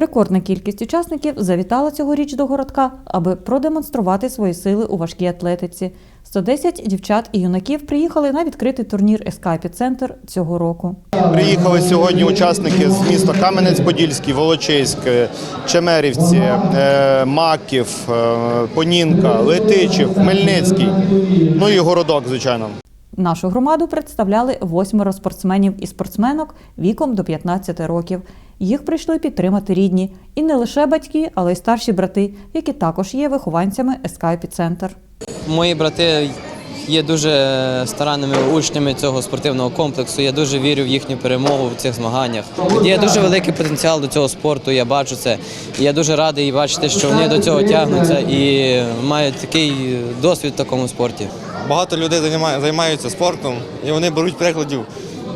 Рекордна кількість учасників завітала цьогоріч до городка, аби продемонструвати свої сили у важкій атлетиці. 110 дівчат і юнаків приїхали на відкритий турнір СК «Епіцентр» цього року. Приїхали сьогодні учасники з міста Кам'янець-Подільський, Волочиськ, Чемерівці, е, Маків, е, Понінка, Летичів, Хмельницький, ну і городок, звичайно. Нашу громаду представляли восьмеро спортсменів і спортсменок віком до 15 років. Їх прийшли підтримати рідні і не лише батьки, але й старші брати, які також є вихованцями СК «Епіцентр». Мої брати є дуже старанними учнями цього спортивного комплексу. Я дуже вірю в їхню перемогу в цих змаганнях. Є дуже великий потенціал до цього спорту. Я бачу це. Я дуже радий бачити, що вони до цього тягнуться і мають такий досвід в такому спорті. Багато людей займаються спортом і вони беруть прикладів.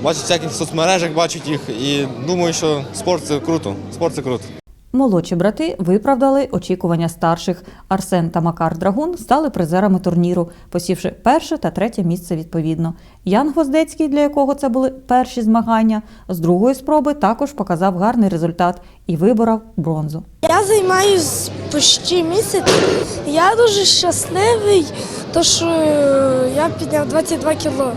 Бачать в всяких соцмережах, бачать їх і думаю, що спорт це круто. Спорт це круто. Молодші брати виправдали очікування старших. Арсен та Макар Драгун стали призерами турніру, посівши перше та третє місце відповідно. Ян Гвоздецький, для якого це були перші змагання, з другої спроби також показав гарний результат і виборов бронзу. Я займаюсь почти місяць. Я дуже щасливий, то що я підняв 22 кіло.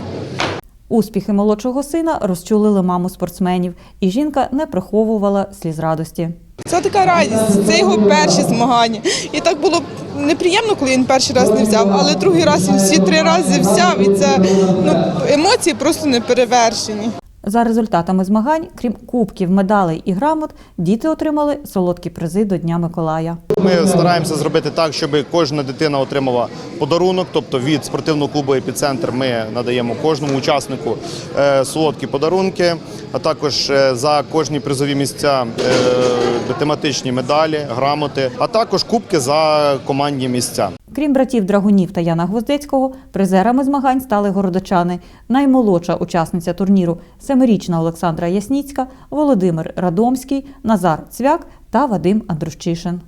Успіхи молодшого сина розчулили маму спортсменів, і жінка не приховувала сліз радості. Це така радість, це його перші змагання. І так було неприємно, коли він перший раз не взяв, але другий раз він всі три рази взяв, і це ну, емоції просто не перевершені. За результатами змагань, крім кубків, медалей і грамот, діти отримали солодкі призи до Дня Миколая. Ми стараємося зробити так, щоб кожна дитина отримала подарунок. Тобто від спортивного клубу Епіцентр ми надаємо кожному учаснику е, солодкі подарунки, а також е, за кожні призові місця е, тематичні медалі, грамоти, а також кубки за командні місця. Крім братів Драгунів та Яна Гвоздецького, призерами змагань стали городочани. Наймолодша учасниця турніру семирічна Олександра Ясніцька, Володимир Радомський, Назар Цвяк та Вадим Андрущишин.